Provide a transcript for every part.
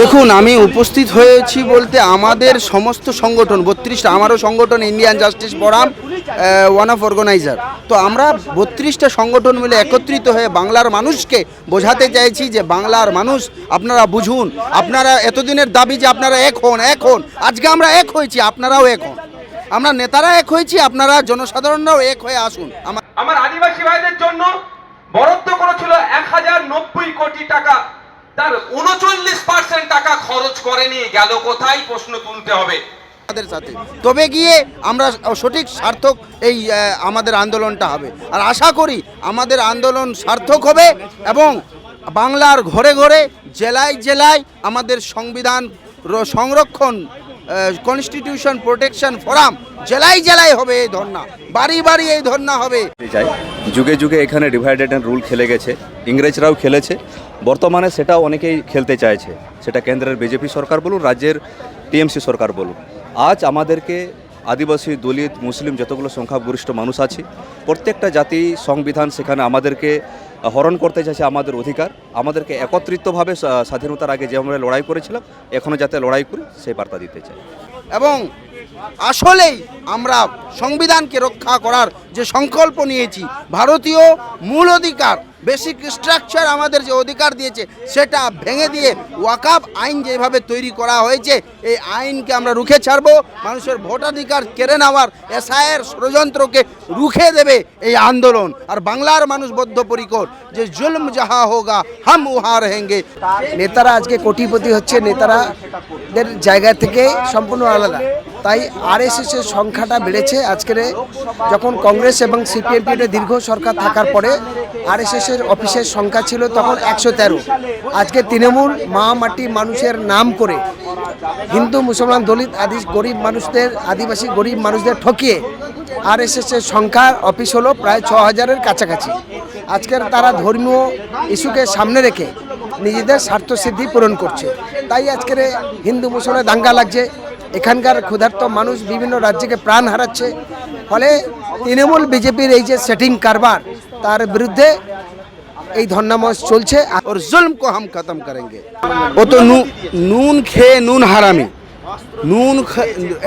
দেখুন, আমি উপস্থিত হয়েছি বলতে আমাদের সমস্ত সংগঠন, বত্রিশটা, আমারও সংগঠন Indian justice forum one of organiser তো আমরা বত্রিশটা সংগঠন মিলে একত্রিত হয়ে বাংলার মানুষকে বোঝাতে চাইছি যে বাংলার মানুষ, আপনারা বুঝুন, আপনারা এতদিনের দাবি যে আপনারা এক হন এক হন, আজকে আমরা এক হয়েছি, আপনারাও এক হন। আমরা নেতারা এক হয়েছি, আপনারা জনসাধারণরাও এক হয়ে আসুন। আমার আদিবাসী ভাইদের জন্য বরাদ্দ করেছিল এক হাজার নব্বই কোটি টাকা। তার উনচল্লিশ পার্সেন্ট টাকা খরচ করেনি গেল কোথায়? প্রশ্ন তুলতে হবে। আমাদের সাথে। তবে গিয়ে আমরা সঠিক সার্থক এই আমাদের আন্দোলনটা হবে। আর আশা করি আমাদের আন্দোলন সার্থক হবে এবং বাংলার ঘরে ঘরে জেলায় জেলায় আমাদের সংবিধান র- সংরক্ষণ কনস্টিটিউশন প্রোটেকশন ফোরাম জেলায় জেলায় হবে এই ধর্না বাড়ি বাড়ি এই ধর্না হবে। যুগে যুগে এখানে ডিভাইডেড অ্যান্ড রুল খেলে গেছে। ইংরেজরাও খেলেছে। বর্তমানে সেটা অনেকেই খেলতে চাইছে। সেটা কেন্দ্রের বিজেপি সরকার বলুন, রাজ্যের টিএমসি সরকার বলুন। আজ আমাদেরকে আদিবাসী, দলিত, মুসলিম যতগুলো সংখ্যাগরিষ্ঠ মানুষ আছে, প্রত্যেকটা জাতি সংবিধান সেখানে আমাদেরকে হরণ করতে চাইছে আমাদের অধিকার। আমাদেরকে একত্রিতভাবে স্বাধীনতার আগে যে আমরা লড়াই করেছিলাম এখনও যাতে লড়াই করি, সেই বার্তা দিতে চাই। এবং আসলেই আমরা সংবিধানকে রক্ষা করার যে সংকল্প নিয়েছি, ভারতীয় মূল অধিকার বেসিক স্ট্রাকচার আমাদের যে অধিকার দিয়েছে, সেটা ভেঙে দিয়ে ওয়াকাব আইন যেভাবে তৈরি করা হয়েছে, এই আইনকে আমরা রুখে ছাড়বো, মানুষের ভোটাধিকার কেড়ে নেওয়ার এসআইয়ের ষড়যন্ত্রকে রুখে দেবে এই আন্দোলন। আর বাংলার মানুষ বদ্ধপরিকর, যে জুলম যাহা হোগা, হাম উহা রহেঙ্গে। নেতারা আজকে কোটিপতি হচ্ছে, নেতারাদের জায়গা থেকে সম্পূর্ণ আলাদা। তাই আরএসএস এর সংখ্যাটা বেড়েছে আজকের যখন কংগ্রেস এবং সিপিএমপির দীর্ঘ সরকার থাকার পরে আরএসএস এর অফিসের সংখ্যা ছিল তখন একশো তেরো। আজকে তৃণমূল মা মাটি মানুষের নাম করে হিন্দু, মুসলমান, দলিত আদি গরিব মানুষদের, আদিবাসী, গরিব মানুষদের ঠকিয়ে আরএসএস এর সংখ্যার অফিস হলো প্রায় ছ হাজারের কাছাকাছি। আজকের তারা ধর্মীয় ইস্যুকে সামনে রেখে নিজেদের স্বার্থ সিদ্ধি পূরণ করছে। তাই আজকের হিন্দু, মুসলমানের দাঙ্গা লাগছে। এখানকার ক্ষুধার্ত মানুষ বিভিন্ন রাজ্যকে প্রাণ হারাচ্ছে। ফলে তৃণমূল বিজেপির এই যে সেটিং কারবার, তার বিরুদ্ধে এই ধর্নামস চলছে। আর জুলম কো হাম খতম করেনগে ও তো নুন খেয়ে নুন হারামি নুন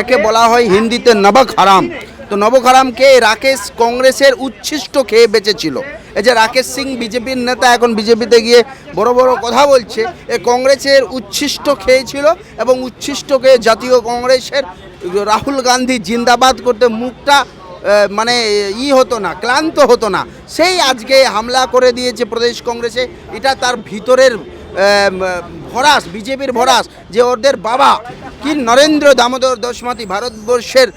একে বলা হয় হিন্দিতে নবক হারাম তো নবক হারামকে রাকেশ কংগ্রেসের উচ্ছিষ্ট খেয়ে বেঁচেছিল এই যে রাকেশ সিং বিজেপির নেতা এখন বিজেপিতে গিয়ে বড় বড় কথা বলছে, এ কংগ্রেসের উচ্ছিষ্ট খেয়েছিল এবং উচ্ছিষ্টকে জাতীয় কংগ্রেসের রাহুল গান্ধী জিন্দাবাদ করতে মুখটা মানে ই হতো না, ক্লান্ত হতো না। সেই আজকে হামলা করে দিয়েছে প্রদেশ কংগ্রেসে, এটা তার ভিতরের ভরাস, বিজেপির ভরাস, যে ওদের বাবা কি নরেন্দ্র দামোদর দশমাতি ভারতবর্ষের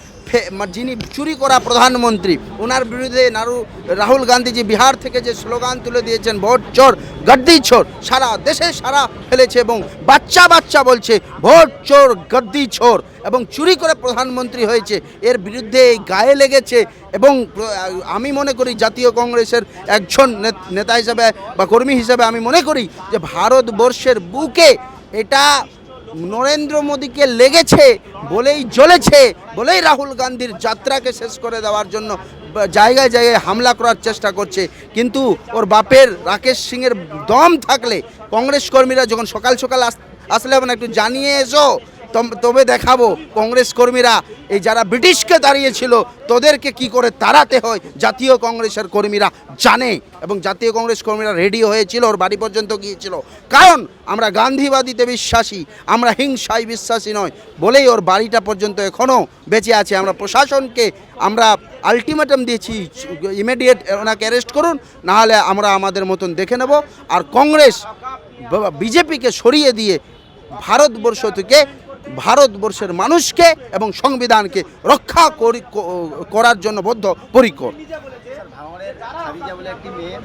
যিনি চুরি করা প্রধানমন্ত্রী, ওনার বিরুদ্ধে নারু, রাহুল গান্ধীজি বিহার থেকে যে স্লোগান তুলে দিয়েছেন, ভোট চোর, গদ্দি চোর, সারা দেশে সারা ফেলেছে এবং বাচ্চা বাচ্চা বলছে, ভোট চোর, গদ্দি চোর, এবং চুরি করে প্রধানমন্ত্রী হয়েছে। এর বিরুদ্ধে এই গায়ে লেগেছে এবং আমি মনে করি জাতীয় কংগ্রেসের একজন নেতা হিসাবে বা কর্মী হিসাবে আমি মনে করি যে ভারতবর্ষের বুকে এটা নরেন্দ্র মোদীকে লেগেছে, বলেই জ্বলেছে, বলেই রাহুল গান্ধীর যাত্রাকে শেষ করে দেওয়ার জন্য জায়গায় জায়গায় হামলা করার চেষ্টা করছে। কিন্তু ওর বাপের রাকেশ সিংয়ের দম থাকলে কংগ্রেস কর্মীরা যখন সকাল সকাল আস- আসলে হবে না একটু জানিয়ে এসো তবে দেখাবো কংগ্রেস কর্মীরা, এই যারা ব্রিটিশকে দাঁড়িয়েছিল, তোদেরকে কি করে তাড়াতে হয়? জাতীয় কংগ্রেসের কর্মীরা জানে এবং জাতীয় কংগ্রেস কর্মীরা রেডি হয়েছিল, ওর বাড়ি পর্যন্ত গিয়েছিল। কারণ আমরা গান্ধীবাদীতে বিশ্বাসী, আমরা হিংসায় বিশ্বাসী নয়, বলেই ওর বাড়িটা পর্যন্ত এখনও বেঁচে আছে। আমরা প্রশাসনকে আমরা আলটিমেটাম দিয়েছি ইমিডিয়েট ওনাকে অ্যারেস্ট করুন, নাহলে আমরা আমাদের মতন দেখে নেব। আর কংগ্রেস বিজেপিকে সরিয়ে দিয়ে ভারতবর্ষ থেকে ভারতবর্ষের মানুষকে এবং সংবিধানকে রক্ষা করি- করার জন্য বদ্ধ পরিকর খাদিজা বলে একটি মেয়ে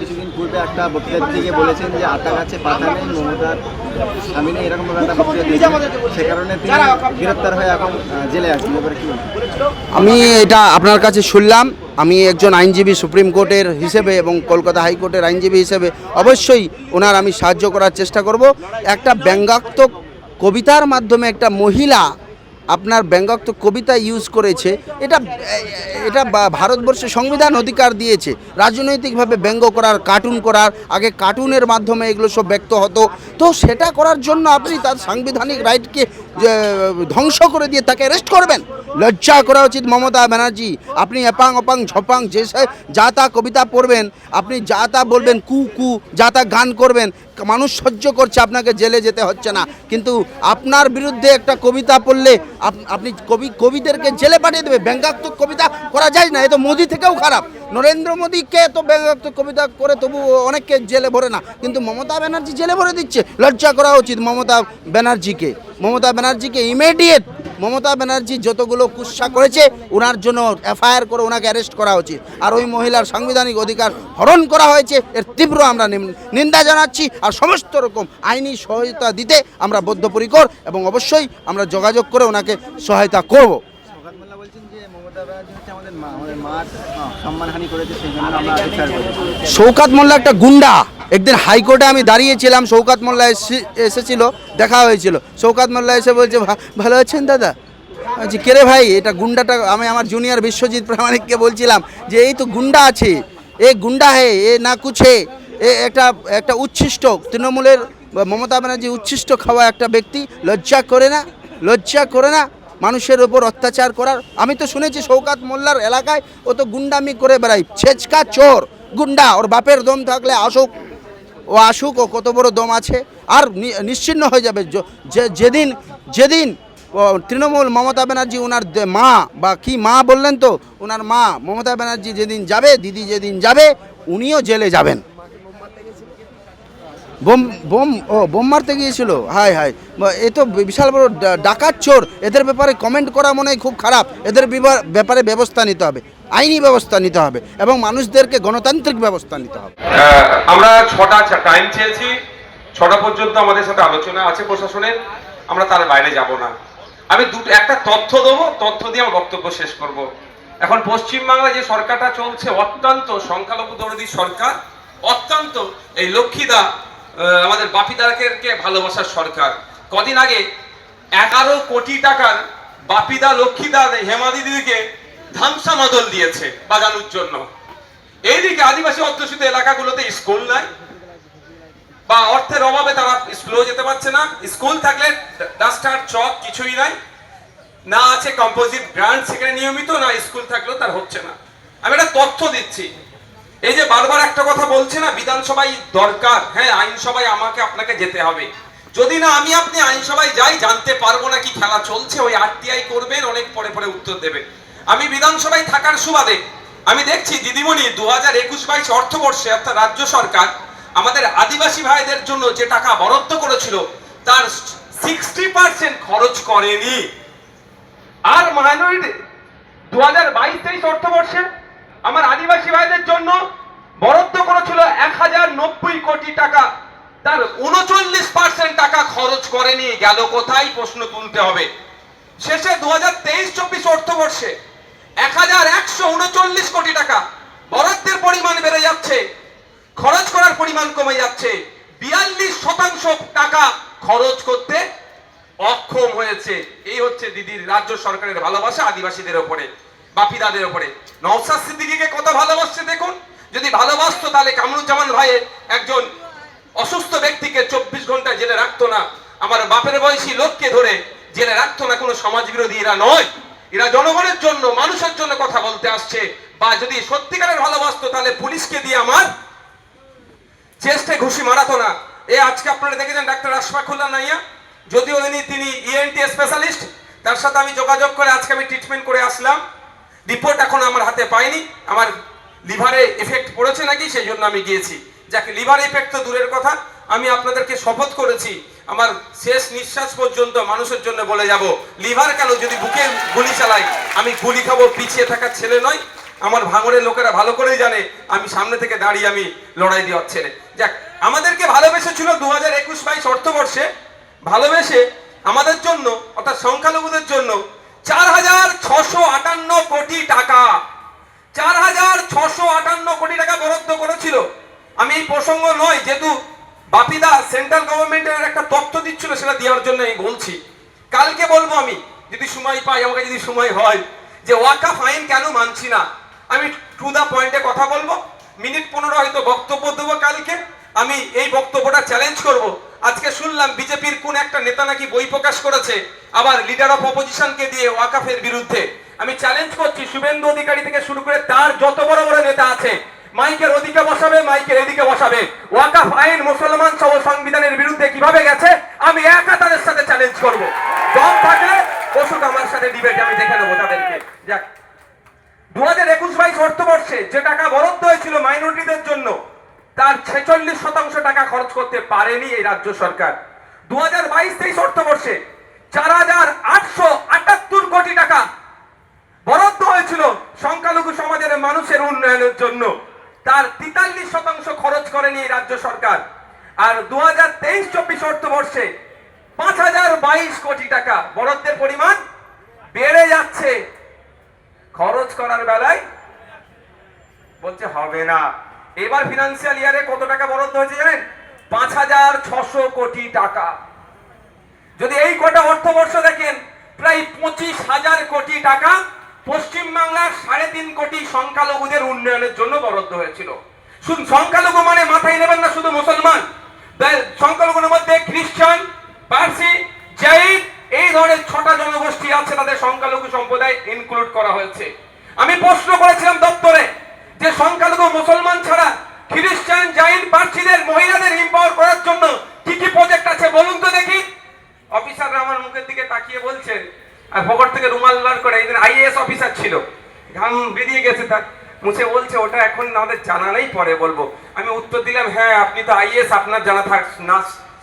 কিছুদিন পূর্বে একটা বক্তৃতা দিতে বলেছেন যে আটা গাছে পাতা নেই মমতার স্বামী নেই এরকম একটা বক্তৃতা দিয়েছেন। সে কারণে তিনি গ্রেপ্তার হয়ে এখন জেলে আছেন। এবারে কি আমি এটা আপনার কাছে শুনলাম। আমি একজন আইনজীবী সুপ্রিম কোর্টের হিসেবে এবং কলকাতা হাইকোর্টের আইনজীবী হিসেবে অবশ্যই ওনার আমি সাহায্য করার চেষ্টা করব। একটা ব্যঙ্গাত্মক কবিতার মাধ্যমে একটা মহিলা আপনার ব্যঙ্গাত্মক কবিতা ইউজ করেছে, এটা এটা ভারতবর্ষে সংবিধান অধিকার দিয়েছে, রাজনৈতিকভাবে ব্যঙ্গ করার কার্টুন করার, আগে কার্টুনের মাধ্যমে এগুলো সব ব্যক্ত হতো। তো সেটা করার জন্য আপনি তার সাংবিধানিক রাইটকে ধ্বংস করে দিয়ে তাকে অ্যারেস্ট করবেন। লজ্জা করা উচিত মমতা ব্যানার্জি। আপনি এপাং অপাং ঝপাং যে যা তা কবিতা পড়বেন, আপনি যা তা বলবেন, কু কু, যা তা গান করবেন, মানুষ সহ্য করছে, আপনাকে জেলে যেতে হচ্ছে না। কিন্তু আপনার বিরুদ্ধে একটা কবিতা পড়লে আপনি কবি, কবিদেরকে জেলে পাঠিয়ে দেবে, ব্যঙ্গাত্মক কবিতা করা যায় না, এ তো মোদি থেকেও খারাপ। নরেন্দ্র মোদীকে তো কবিতা করে তবু অনেককে জেলে ভরে না। কিন্তু মমতা ব্যানার্জি জেলে ভরে দিচ্ছে। লজ্জা করা উচিত মমতা ব্যানার্জিকে। মমতা ব্যানার্জিকে ইমিডিয়েট মমতা ব্যানার্জি যতগুলো কুৎসা করেছে ওনার জন্য এফআইআর করে ওনাকে অ্যারেস্ট করা উচিত। আর ওই মহিলার সাংবিধানিক অধিকার হরণ করা হয়েছে, এর তীব্র আমরা নিন্দা জানাচ্ছি। আর সমস্ত রকম আইনি সহায়তা দিতে আমরা বদ্ধপরিকর এবং অবশ্যই আমরা যোগাযোগ করে ওনাকে সহায়তা করব। শৌকাত মোল্লা একটা গুন্ডা। একদিন হাইকোর্টে আমি দাঁড়িয়েছিলাম, শৌকাত মোল্লা এসে- এসেছিল, দেখা হয়েছিল। শৌকাত মোল্লা এসে বলছে, "ভা- ভালো আছেন দাদা? বলছি, কে রে ভাই? এটা গুন্ডাটা, আমি আমার জুনিয়র বিশ্বজিৎ প্রামাণিককে বলছিলাম যে, এই তো গুন্ডা আছে, এ গুন্ডা হে, এ না কুছে এ একটা একটা উচ্ছিষ্ট, তৃণমূলের মমতা ব্যানার্জি উচ্ছিষ্ট খাওয়া একটা ব্যক্তি, লজ্জা করে না, লজ্জা করে না মানুষের ওপর অত্যাচার করার। আমি তো শুনেছি শৌকাত মোল্লার এলাকায় ও তো গুন্ডামি করে বেড়াই ছেচকা চোর, গুন্ডা, ওর বাপের দম থাকলে আসুক। ও আসুক, ও কত বড় দম আছে। আর নি- নিশ্চিহ্ন হয়ে যাবে। যেদিন যেদিন তৃণমূল মমতা ব্যানার্জি ওনার মা বা কি মা বললেন তো? ওনার মা মমতা ব্যানার্জি যেদিন যাবে, দিদি যেদিন যাবে, উনিও জেলে যাবেন। বোম বোম, ও, বোম মারতে গিয়েছিল। হাই হাই এ তো বিশাল বড় ডাকাত চোর। এদের ব্যাপারে কমেন্ট করা মনে হয় খুব খারাপ। এদের ব্যাপারে ব্যবস্থা নিতে হবে। আইনি ব্যবস্থা নিতে হবে এবং মানুষদেরকে গণতান্ত্রিক ব্যবস্থা নিতে হবে। আমরা ছটা টাইম চেয়েছি। ছটা পর্যন্ত আমাদের সাথে আলোচনা আছে প্রশাসনের। আমরা তার বাইরে যাব না। আমি দুটো একটা তথ্য দেবো। তথ্য দিয়ে আমার বক্তব্য শেষ করব। এখন পশ্চিমবাংলায় যে সরকারটা চলছে, অত্যন্ত সংখ্যালঘু দরদি সরকার, অত্যন্ত এই লক্ষ্মীদা আমাদের বাপিদাকে ভালোবাসার সরকার। কদিন আগে এগারো কোটি টাকার বাপিদা লক্ষ্মীদা হেমা দিদিকে ধামসা মাদল দিয়েছে বাজানোর জন্য। এইদিকে আদিবাসী অধ্যুষিত এলাকাগুলোতে স্কুল নাই, বা অর্থের অভাবে তারা স্কুলেও যেতে পারছে না। স্কুল থাকলে ডাস্টার, চক কিছুই নাই, না আছে কম্পোজিট গ্রান্ট সেখানে নিয়মিত, না স্কুল থাকলেও তার হচ্ছে না। আমি একটা তথ্য দিচ্ছি এই যে বারবার একটা কথা বলছে না, বিধানসভায় দরকার। হ্যাঁ আইনসভায় আমাকে আপনাকে যেতে হবে। যদি না আমি আপনি আইনসভায় যাই, জানতে পারব না কি খেলা চলছে, ওই আরটিআই করবেন, অনেক পরে পরে উত্তর দেবেন আমি বিধানসভায় থাকার সুবাদে, আমি দেখছি দিদিমণি দু হাজার একুশ বাইশ অর্থবর্ষে, অর্থাৎ রাজ্য সরকার, আমাদের আদিবাসী ভাইদের জন্য যে টাকা বরাদ্দ করেছিল, তার সিক্সটি পার্সেন্ট খরচ করেনি। আর মাইনরিটি দু হাজার বাইশ তেইশ অর্থবর্ষে আমার আদিবাসী ভাইদের জন্য বরাদ্দ করেছিল এক হাজার নব্বই কোটি টাকা। তার উনচল্লিশ পার্সেন্ট টাকা খরচ করেনি, গেল কোথায় প্রশ্ন তুলতে হবে। শেষে দু হাজার তেইশ চব্বিশ অর্থবর্ষে এক হাজার একশো উনচল্লিশ কোটি টাকা বরাদ্দের পরিমাণ বেড়ে যাচ্ছে, খরচ করার পরিমাণ কমে যাচ্ছে। বিয়াল্লিশ শতাংশ টাকা খরচ করতে অক্ষম হয়েছে। এই হচ্ছে দিদির রাজ্য সরকারের ভালোবাসা আদিবাসীদের ওপরে। বাপিদাদের ওপরে নওসাদ সিদ্দিকিকে কত ভালোবাসছে দেখুন? যদি ভালোবাসতো তাহলে কামরুজ্জামান ভাইয়ের একজন অসুস্থ ব্যক্তিকে চব্বিশ ঘণ্টা জেলে রাখতো না। আমার বাপের বয়সী লোককে ধরে জেলে রাখতো না কোনো সমাজ বিরোধী এরা নয়। এরা জনগণের জন্য, মানুষের জন্য কথা বলতে আসছে। বা যদি সত্যিকারের ভালোবাসতো তাহলে পুলিশকে দিয়ে আমার চেস্টে ঘুষি মারাতো না। এ আজকে আপনারা দেখেছেন ডাক্তার আশফাকুল্লাহ নাইয়া? যদিও ইনি, তিনি E ইএনটি স্পেশালিস্ট তার সাথে আমি যোগাযোগ করে আজকে আমি ট্রিটমেন্ট করে আসলাম। রিপোর্ট এখন আমার হাতে পাইনি। আমার লিভারে এফেক্ট পড়েছে নাকি সেই জন্য আমি গিয়েছি। যাকে লিভার এফেক্ট তো দূরের কথা। আমি আপনাদেরকে শপথ করেছি, আমার শেষ নিঃশ্বাস পর্যন্ত মানুষের জন্য বলে যাব লিভার কেন যদি বুকে গুলি চালাই আমি গুলি খাব, পিছিয়ে থাকা ছেলে নয়। আমার ভাঙড়ের লোকেরা ভালো করেই জানে, আমি সামনে থেকে দাঁড়িয়ে আমি লড়াই দেওয়ার ছেলে যাক, আমাদেরকে ভালোবেসেছিল দু হাজার একুশ বাইশ অর্থবর্ষে। ভালোবেসে আমাদের জন্য, অর্থাৎ সংখ্যালঘুদের জন্য চার হাজার ছশো আটান্ন কোটি টাকা। চার হাজার ছশো আটান্ন কোটি টাকা বরাদ্দ করেছিল। আমি এই প্রসঙ্গ নয়, যেহেতু বাপিদা সেন্ট্রাল গভর্নমেন্টের একটা তথ্য দিচ্ছিল, সেটা দেওয়ার জন্য আমি বলছি। কালকে বলব আমি, যদি সময় পাই, আমাকে যদি সময় হয়, যে ওয়াকা ফাইন কেন মানছি না। আমি টু দা পয়েন্টে কথা বলব। মিনিট পনেরো হয়তো বক্তব্য দেবো কালকে। আমি এই বক্তব্যটা চ্যালেঞ্জ করব। আজকে শুনলাম বিজেপির কোন একটা নেতা নাকি বই প্রকাশ করেছে, আবার লিডার অফ অপোজিশনকে দিয়ে ওয়াকাফের বিরুদ্ধে। আমি চ্যালেঞ্জ করছি, শুভেন্দু অধিকারী থেকে শুরু করে তার যত বড় বড় নেতা আছে, মাইকের ওদিকে বসাবে, মাইকের এদিকে বসাবে। ওয়াকাফ আইন, মুসলমান সহ সংবিধানের বিরুদ্ধে কীভাবে গেছে, আমি একা তাদের সাথে চ্যালেঞ্জ করব। দম থাকলে বসুক আমার সাথে ডিবেট আমি দেখে নেব তাদেরকে। যাক। দু হাজার একুশ বাইশ অর্থবর্ষে যে টাকা বরাদ্দ হয়েছিল মাইনরিটিদের জন্য তার ছেচল্লিশ শতাংশ টাকা খরচ করতে পারেনি এই রাজ্য সরকার। দু হাজার বাইশ তেইশ অর্থবর্ষে চার হাজার আটশো আটাত্তর কোটি টাকা বরাদ্দ হয়েছিল সংখ্যালঘু সমাজের মানুষের উন্নয়নের জন্য। তার তেতাল্লিশ শতাংশ খরচ করেনি এই রাজ্য সরকার। আর দু হাজার তেইশ চব্বিশ অর্থবর্ষে পাঁচ হাজার বাইশ কোটি টাকা বরাদ্দের পরিমাণ বেড়ে যাচ্ছে। খরচ করার বেলায় বলছে হবে না। এবার ফিনান্সিয়াল ইয়ারে কত টাকা বরাদ্দ হয়েছে জানেন? পাঁচ হাজার ছশো কোটি টাকা। যদি এই কটা অর্থবর্ষ দেখেন, প্রায় পঁচিশ হাজার কোটি টাকা পশ্চিমবাংলার সাড়ে তিন কোটি সংখ্যালঘুদের উন্নয়নের জন্য বরাদ্দ হয়েছিল। শুধু সংখ্যালঘু মানে মাথায় নেবেন না, শুধু মুসলমান। সংখ্যালঘুর মধ্যে খ্রিস্টান, পার্সি জৈন এই ধরনের ছটা জনগোষ্ঠী আছে তাদের সংখ্যালঘু সম্প্রদায় ইনক্লুড করা হয়েছে। আমি প্রশ্ন করেছিলাম দপ্তরে যে সংখ্যালঘু মুসলমান ছাড়া খ্রিস্টান জৈন পার্সিদের মহিলাদের এম্পাওয়ার করার জন্য কি কি প্রজেক্ট আছে বলুন তো দেখি। অফিসাররা আমার মুখের দিকে তাকিয়ে বলছেন, আর পকেট থেকে রুমাল বার করে একদিন আইএএস অফিসার ছিল, ঘাম বেরিয়ে গেছে তার। মুছে বলছে, ওটা এখন আমাদের জানা নেই, পরে বলব। আমি উত্তর দিলাম হ্যাঁ আপনি তো আইএস আপনার জানা থাক, না,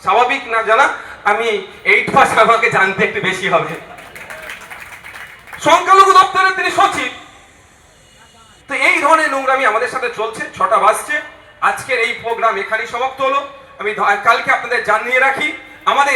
স্বাভাবিক না জানা, আমি এইট পাস আমাকে জানতে একটু বেশি হবে। সংখ্যালঘু দপ্তরের তিনি সচিব তো এই ধরনের নোংরামি আমাদের সাথে চলছে, ছটা বাজছে। আজকের এই প্রোগ্রাম এখানেই সমাপ্ত হলো। আমি কালকে আপনাদের জানিয়ে রাখি, আমাদের